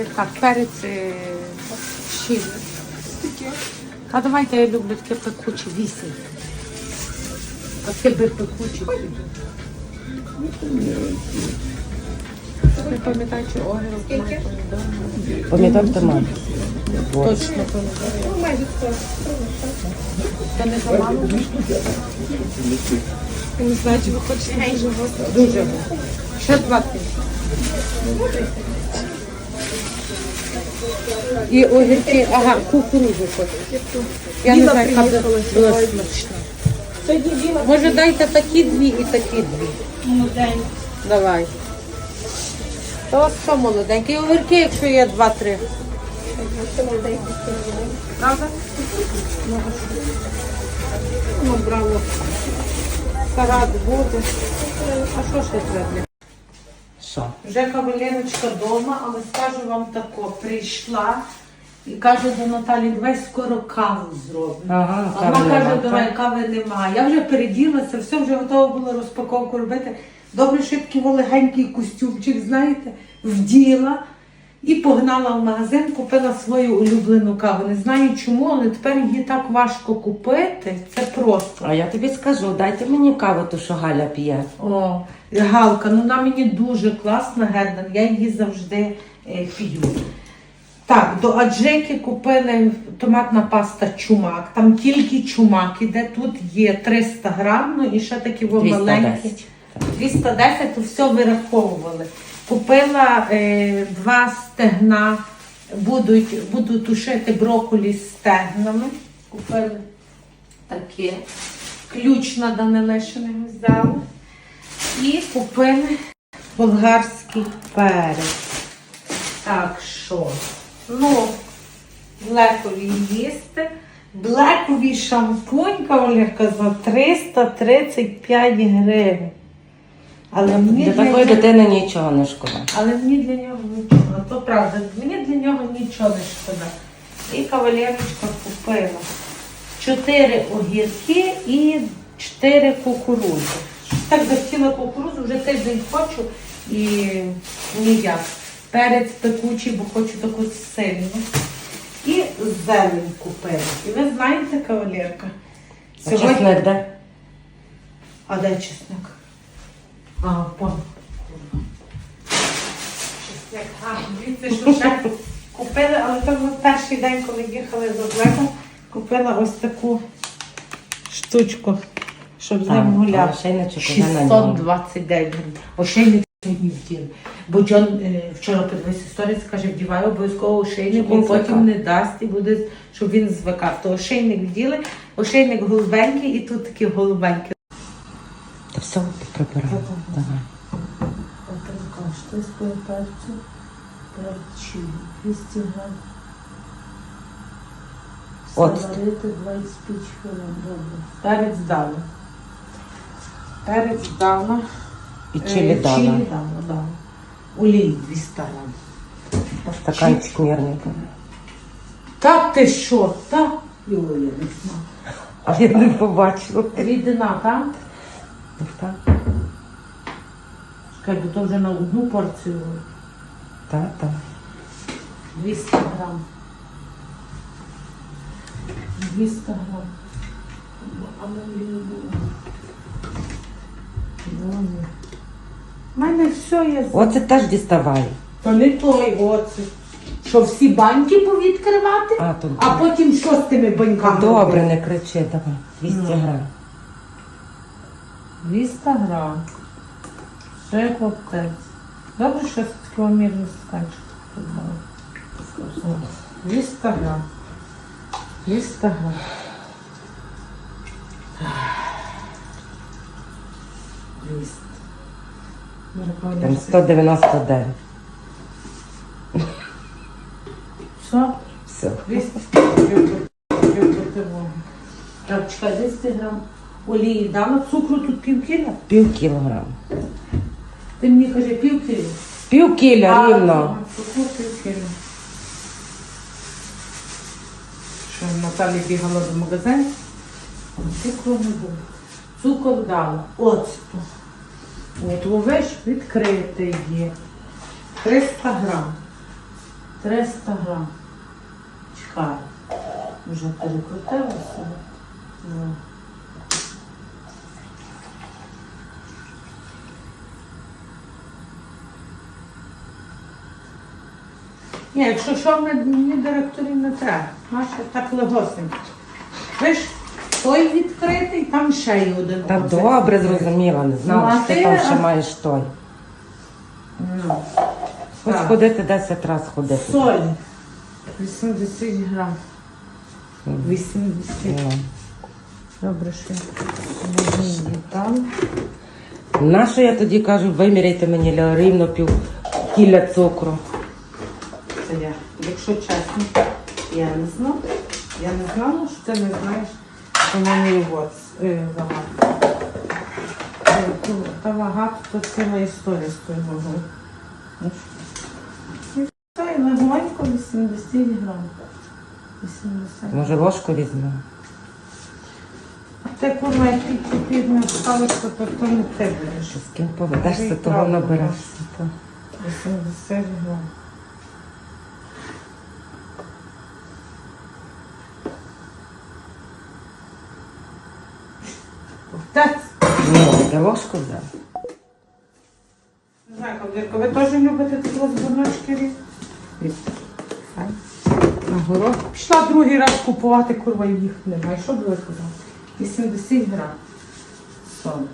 Е, Так, перець е, чилі. А давайте я люблю таке пекуче, вісім. Таке би пекуче. Не пам'ятаю, чи огірок має помідор. Помідор томат. Точно помідор. Це не замало? Я не знаю, чи ви хочете дуже гостро. Дуже. Ще два тижні. І огірки, ага, кукурудзу хочу. Я не знаю, яка була смачна. Може дайте такі дві і такі дві. молодень. Давай. То що молоденький. І огірки, якщо є два-три. Правда? Ну, браво. Сарат буде. А що ще треба? Що? Вже кавалерочка вдома, але скажу вам тако, прийшла і каже до Наталі, давай скоро каву зробимо. Ага, А вона каже, нема, давай так? кави немає. Я вже переділася, все вже готова була розпаковку робити. Добре, що я такий легенький костюмчик, знаєте, вділа і погнала в магазин, купила свою улюблену каву. Не знаю чому, але тепер її так важко купити. Це просто. А я тобі скажу, дайте мені каву, ту, що Галя п'є. О, Галка, ну вона мені дуже класна, Гердан, я її завжди е, п'ю. Так, до аджики купили томатна паста чумак. Там тільки чумак іде, тут є 300 грам, ну і ще такі маленькі. 210, то все вираховували. Купила е, два стегна, будуть, буду тушити брокколі з стегнами. Купили таке. Ключ на Данилишини взяли. І купили болгарський перець. Так що, ну, блекові їсти. Блековий шампунь, кавалерка, за 335 гривень. Але мені Для для, такої нього, дитини нічого не шкода. але мені для нього нічого. То правда, мені для нього нічого не шкода. І кавалерочка купила 4 огірки і 4 кукурудзи. Так захотіла кукурудзу, вже тиждень хочу і ніяк. Перець пекучий, бо хочу таку сильну. І зелень купила. І ви знаєте, кавалерка, А чесник де? а де чесник? А, пон. Дивіться, що ще купили, але то ми перший день, коли їхали з Озлеком, купила ось таку штучку, щоб з ним на ньому. 629 гривень. Ошейник сьогодні вділи. Бо Джон е, вчора подивився сторіс, каже, вдівай обов'язково ошейник, Щоб бо він потім звикав. не дасть і буде, щоб він звикав. То ошейник вділи, ошейник голубенький і тут такі голубенькі. Та все, прибирай. Давай. Що з перцю? Перчі. 200 грам. От. Заварити 25 хвилин. Добре. Перець дала. Перець дала. І чилі Е, дала. Чилі дала, дала. Олій 200 грам. Стаканчик мірний. Так ти що? Так? Його я не знаю. А я не побачила. Рідина, так? Так, Чекай, бо то вже на одну порцію. так, так. 200 грам. 200 грам. А мені не було. У мене все є. Оце теж діставай. То не той оце. Що всі банки повідкривати? А, то А потім що з тими баньками? добре, робити? не кричи, давай. 200 грам. 200 грам. Ще коптець. Добре, що з такого мірного стаканчика. подбала. 200 грам. 200 грам. Там 199. Що? Все. 200 Так, чекай, 200 грам олії дала, цукру тут пів кіла. Пів кілограма. Ти мені каже пів кіла. Пів кіля рівно. Цукру пів кіла. Що Наталі бігала до магазину, цукру не було. Цукор дала. Оцту. От ловиш відкритий є. 300 грам. 300 грам. Чекай. Вже перекрутилося. Ні, якщо що, мені- директорів не треба. Наша так легосенько. Ви ж той відкритий, там ще й один. Та оцей. добре зрозуміла, не Ну, знала, а що ти ти, там а- ще маєш той. Ну. Хоч Так. ходити 10 разів ходити. Соль. 80 грам. 80. Ну. Добре, що я її там. На що я тоді кажу, виміряйте мені ля- рівно пів кіля цукру. Це я. Якщо чесно, я не знала. Я не знала, що ти не знаєш, що є вот, е, вага. Е, Та вага, то ціла історія з тою вагою. І все, і легонько 80 грам. 80. Може ложку візьму? А ти курва, як ти підне паличку, то то не ти будеш. З ким поведешся, того наберешся. 80 грам. Так, Ложку взяв. не знаю, Кавдірко, ви теж любите такі розборночки? На горох. Пішла другий раз купувати, курва, і їх немає. Що б ви казали? 80 грам. Сон.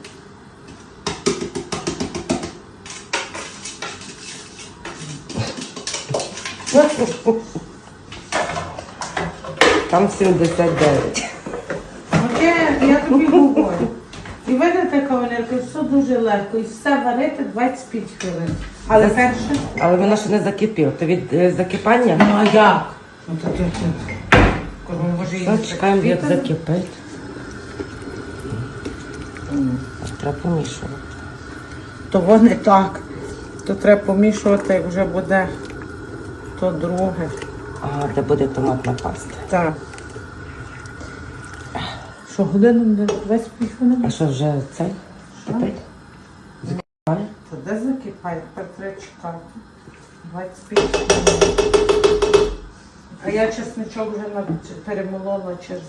Там 79. Оке, я тобі говорю. І видите, кавалерка, все дуже легко. І все варити 25 хвилин. Але перше. Але воно ще не закипіло. То від е, закипання? Ну а як? Ну то ти Курва, може її Ну, чекаємо, як закипіти? закипить. Треба помішувати. То вони так. То треба помішувати, як вже буде то друге. А, де буде томатна паста. Так. Що годину не 25 хвилин? А що вже цей? Кипить? Закипає? То де закипає? Тепер треба чекати. 25 хвилин. А я чесничок вже на- перемолола через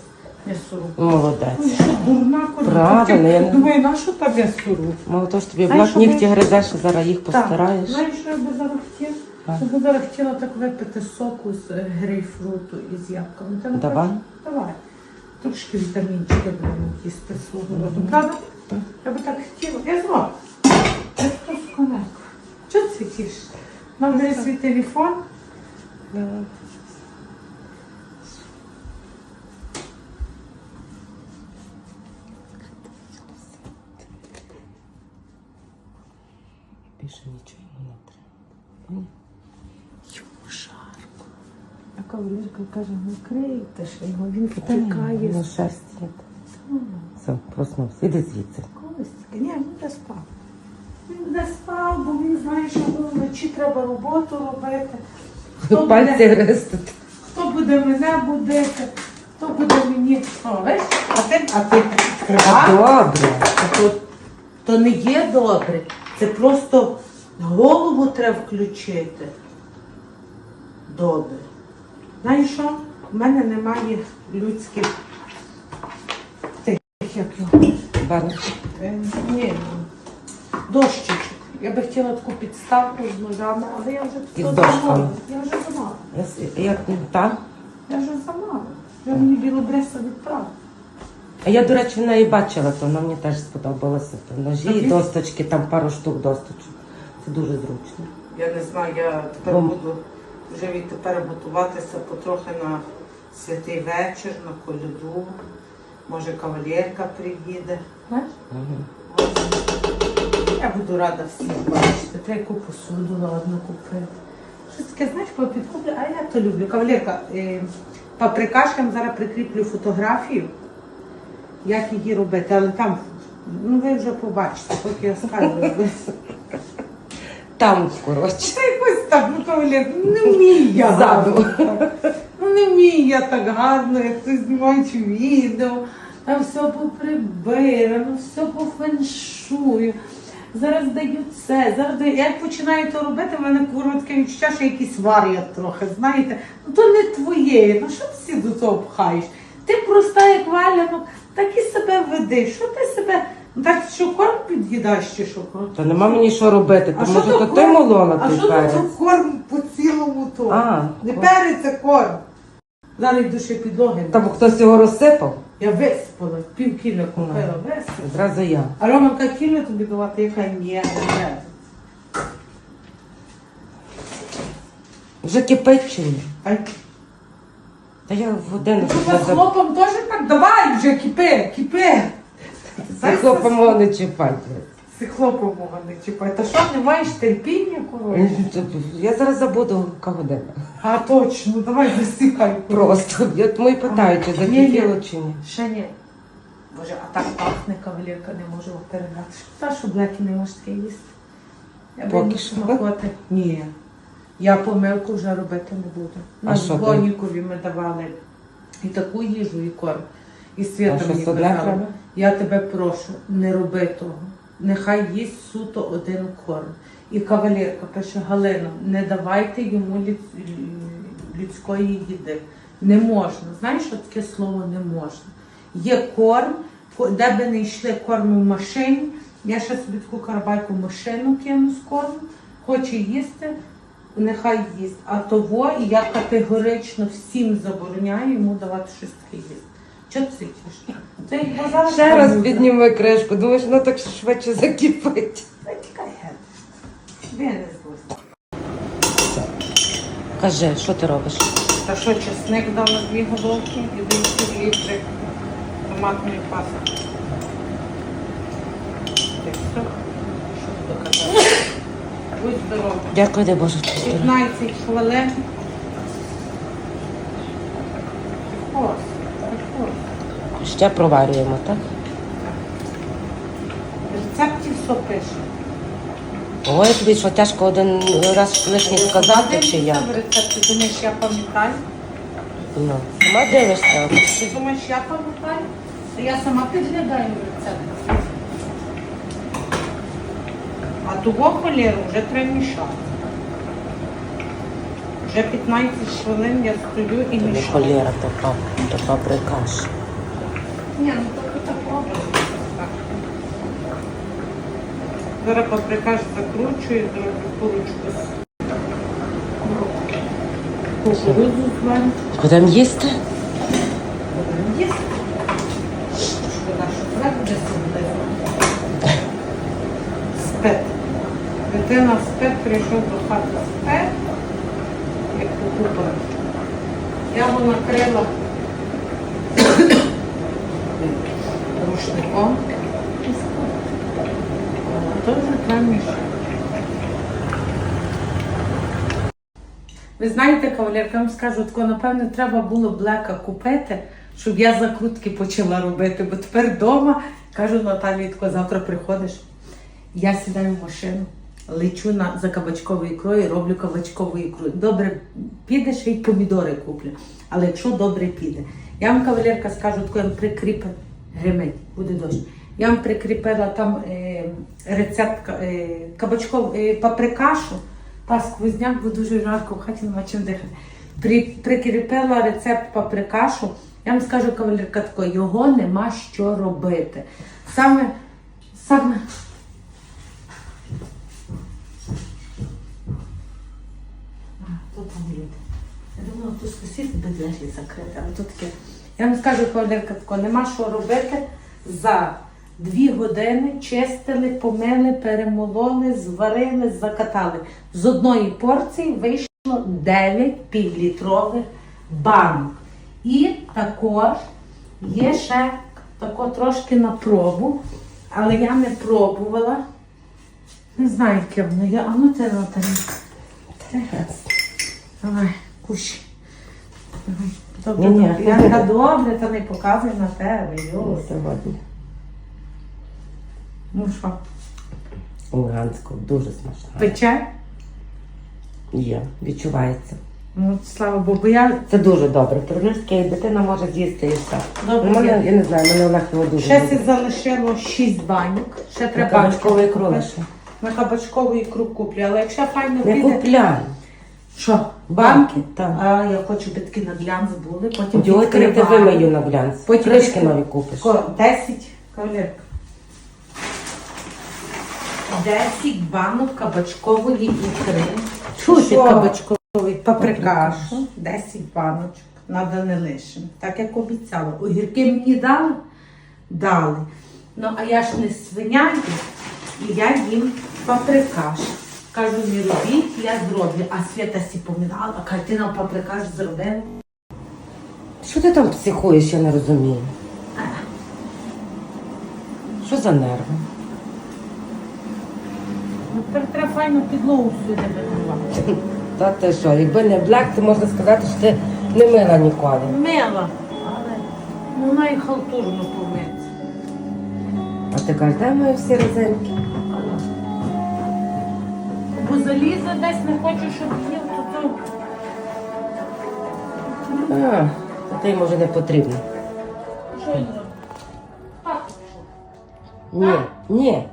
м'ясорубку. Молодець. Що дурна? Правильно, я не- Думаю, на що та м'ясорубка? Мало того, що тобі Знаєш, що нігті ми- гризеш, а зараз їх постираєш. Так, знаєш, що я би зараз хотіла? А. Я би зараз хотіла так випити соку з е, грейпфруту і з яблуками. Ти не Давай. хочеш? Давай. Трошки вітамінчики будемо їсти свого роду. Правда? Я би так хотіла. Я зроблю. Я просто конеку. Чого ти тішиш? Нам дає свій телефон. Більше нічого не треба. А кавалерка каже, не крийте ж його, він ні, втикає. шерсть є. Ну, Все, проснувся. Іди звідси. Костя, ні, він не спав. Він не спав, бо він знає, що вночі треба роботу робити. Хто буде, Пальці хто буде мене будити, хто буде мені. О? А ти, а ти відкривав? Добре. То, то не є добре. Це просто голову треба включити. Добре. Знаєш що? У мене немає людських тих, як його. Баночки. Е, Ні, дощечок. Я би хотіла таку підставку з ножами, але я вже то замовила. Я вже замовила. Я с- Як та? Я вже замовила. Я мені білобреса відправила. А я, до речі, в неї бачила, то вона мені теж сподобалося. То ножі і досточки, там пару штук досточок. Це дуже зручно. Я не знаю, я тепер буду вже відтепер готуватися потрохи на святий вечір, на коляду. Може, кавалерка приїде. Знаєш? Я буду рада всіх бачити. Треба яку посуду ладно купити. Щось таке, знаєш, коли підкуплю, а я то люблю. Кавалерка, е, паприкашкам зараз прикріплю фотографію, як її робити, але там, ну ви вже побачите, поки я скажу. Там, коротше. Та так, ну кавалер, не вмію я гарно. так. Ну не вмію я так гарно, як ти знімаєш відео. Там все поприбирано, все по феншую. зараз дають все, зараз дають. Як починаю то робити, в мене курва таке відчуття, що якісь варять трохи, знаєте. Ну то не твоє. Ну що ти всі до того пхаєш? Ти проста, як валянок, так і себе веди. Що ти себе. Ну, Так що корм під'їдаєш чи що корм? Та нема мені що робити, то може то ти корм? молола А той що перець. то корм по цілому то? А, не корм. перець, а корм. Зараз йду ще підлоги. Та бо хтось його розсипав, Я виспала, пів кіля купила, виспала. зразу я. А Романка кіля тобі давати, яка ні, ні. Вже кипить чи ні? Ай, Та я в годину ну, вже з хлопом теж так, давай вже, кипи, кипи. Це мого не чіпайте. З хлопом не чіпай. Та що, не маєш терпіння, коротше? Я зараз забуду яка година. А точно, давай засікай. Просто. Я тому і питаю, чи закипіло чи ні. Ще ні. Боже, а так пахне кавалерка, не можу передати. Та що блеки не можеш таке їсти. Я Поки буду що. смакувати. Ні. Я помилку вже робити не буду. А На що ти? Гонікові ми давали і таку їжу, і корм. І А Свята що, мені одне треба? Я тебе прошу, не роби того. Нехай їсть суто один корм. І кавалерка пише Галина, не давайте йому людської їди. Не можна. Знаєш, таке слово не можна. Є корм, де би не йшли корм в машині. Я ще собі таку карабайку машину кину з кормом. Хоче їсти, нехай їсть. А того я категорично всім забороняю йому давати щось таке їсти. Чого ти сидиш? Це базар. Ще раз підніми кришку, думаєш, воно так швидше закипить. Та тікай геть. Ви. Кажи, що ти робиш? Та що, чесник дав на дві головки і дві пів літри томатної пасти. Що, що? Будь здоровий. Дякую, дай Боже. 15 хвилин. Ось, ось. Ще проварюємо, так? В рецепті все пише. Ой, тобі що тяжко один раз лишній сказати, чи як? В рецепті думаєш, я пам'ятаю? Ну, сама дивишся. Ти думаєш, я пам'ятаю? Та Я сама підглядаю рецепт. А того холєру вже треба мішати. Вже 15 хвилин я стою і мішаю. холєра, то, пап, то паприкаш. Ні, ну то такого. Зараз паприкаш закручую, зроблю курочку з кукурудзу зварю. Будемо їсти? Будемо їсти. Шкода, що так буде. Дитина спит, прийшов до хати спит, як покупила. Я його накрила мішати. Ви знаєте, кавалерка, я вам скажу, тако, напевно, треба було блека купити, щоб я закрутки почала робити. Бо тепер вдома, кажу Наталі, завтра приходиш, я сідаю в машину, лечу на, за кабачковою ікрою, роблю кабачкову ікру. Добре піде, ще й помідори куплю. Але якщо добре піде. Я вам, кавалерка, скажу, тако, я вам прикріпила, гримить, буде дощ. Я вам прикріпила там е, рецепт е, кабачков, е, паприкашу. Та сквозняк, бо дуже жарко, в хаті нема чим дихати. При, прикріпила рецепт паприкашу. Я вам скажу, кавалерка, тако, його нема що робити. Саме, саме. А, там люди. Я думала, тут сусід би двері закрити, але тут таке. Я вам скажу, кавалерка, тако, нема що робити. За дві години чистили, помили, перемололи, зварили, закатали. З одної порції вийшло 9 півлітрових банок. І також є ще тако трошки на пробу, але я не пробувала. Не знаю, яке воно є. А ну ти Наталі. Давай, кущ. Давай. Добре, Ні-ні. добре. Я така добре, та не показуй на тебе. Йо. Сьогодні. Ну що, Луганську, дуже смачно. пече? Є, відчувається. Ну, слава Богу, бо я Це дуже добре. Тернистки, і дитина може з'їсти і все. Добре, мене, я не знаю, мене Олег його дуже ще любить. залишило 6 банок. Ще треба кабачкової ікру лише. На кабачкову ікру куплю, але якщо файно Не піде... купляй. Що? Банки, так. А я хочу би такі на глянц були, потім Діоти я тебе вимию на глянц. Потім Кришки нові купиш. Ко- 10, кавалерка. 10 банок кабачкової ікри. Чути Що? кабачковий Паприкашу. 10 баночок. Надо не лишим. Так як обіцяла. Огірки мені дали? Дали. Ну, а я ж не свиняю, і я їм паприкаш. Кажу, не робіть, я зроблю. А Свята сі помінала, каже, ти нам паприкаш зробила. Що ти там психуєш, я не розумію. Що за нерви? Ну, тепер треба файно підлогу сюди. Та ти що, якби не блек, то можна сказати, що ти не мила ніколи. Мила, але ну, вона і халтурно помиться. А ти кажеш, де мої всі резинки? Бо десь не хочу, щоб їв, то то. А, то ти може не потрібно. Що він робить? Так, що? Ні, ні.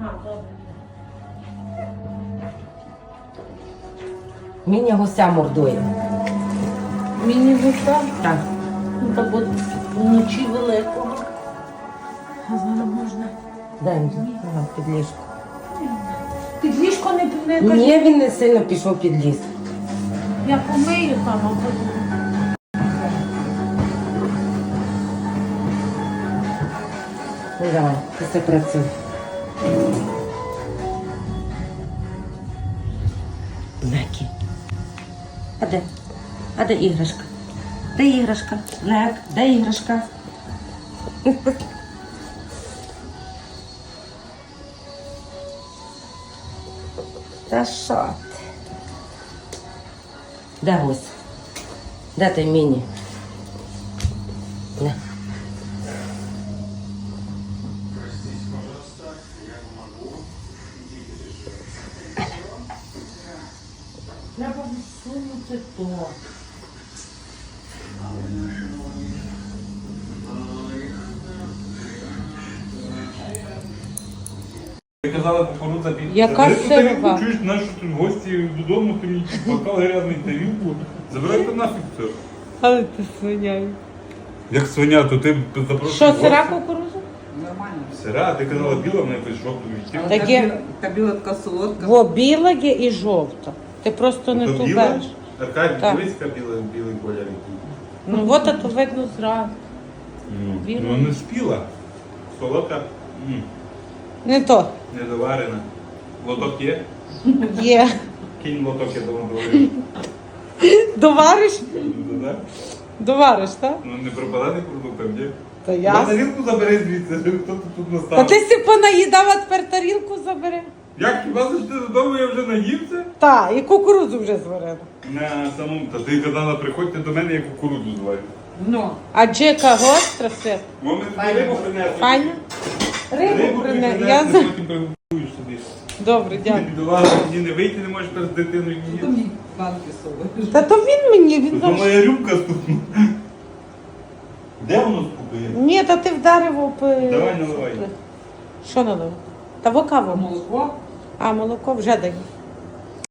А, добре. Міня гуся мордує. Мені вуса, Так. ну та бо вночі великого. А зараз можна. Дай мені ага, під ліжко. Під ліжко не, не. Ні, він не сильно пішов під ліс. Я помию там, а потім. Ну давай, ти все працюй. Блекі. А де? А де іграшка? Де іграшка? Блек, де іграшка? Та що ти? Де гусь? Де той міні? Не. Треба всунути то. Ти казала кукурудза під... Яка сирова? тарілку, Чуєш, наші тут гості додому, ти мені бокал грязний тарілку. Забирай то нафіг все. Але ти свиняю. Як свиня, то ти запрошуєш Що, сира кукуруза? Сира, ти казала біла, вона якось жовту відтінку. Таке- Та біла така солодка. Во біла є і жовта. Ти просто не То ту біла? береш. Аркадій, Так. дивись, яка біла, білий колір. який. Ну от а то видно зразу. Ну, Біла. Ну не спіла. Солодка, м, Не то. недоварена. Лоток є? Є. Кінь лоток, я давно говорив. Довариш? Да? Довариш, так? Ну не пропаданий продуктом, ні? Та Я тарілку забери звідси, хто тут тут Та ти си понаїдав, а тепер тарілку забери. Як хіба ти додому я вже наївся? Та, і кукурудзу вже зварила. На самому. Та ти казала, приходьте до мене, я кукурудзу зварю. Ну, А джека гостра все. Тобі рибу принесли. Файно? Рибу принесли, Я за... потім. Добре, Ти дякую. бідолага, мені не вийти, не можеш перед дитиною то ні. мені банки солодкі. Та то він мені, він То завжди. моя рюмка стукнула. Де воно стукає? Ні, та ти вдарив об... Давай наливай. Що наливай? Та во каву. Молоко. А, молоко вже даю.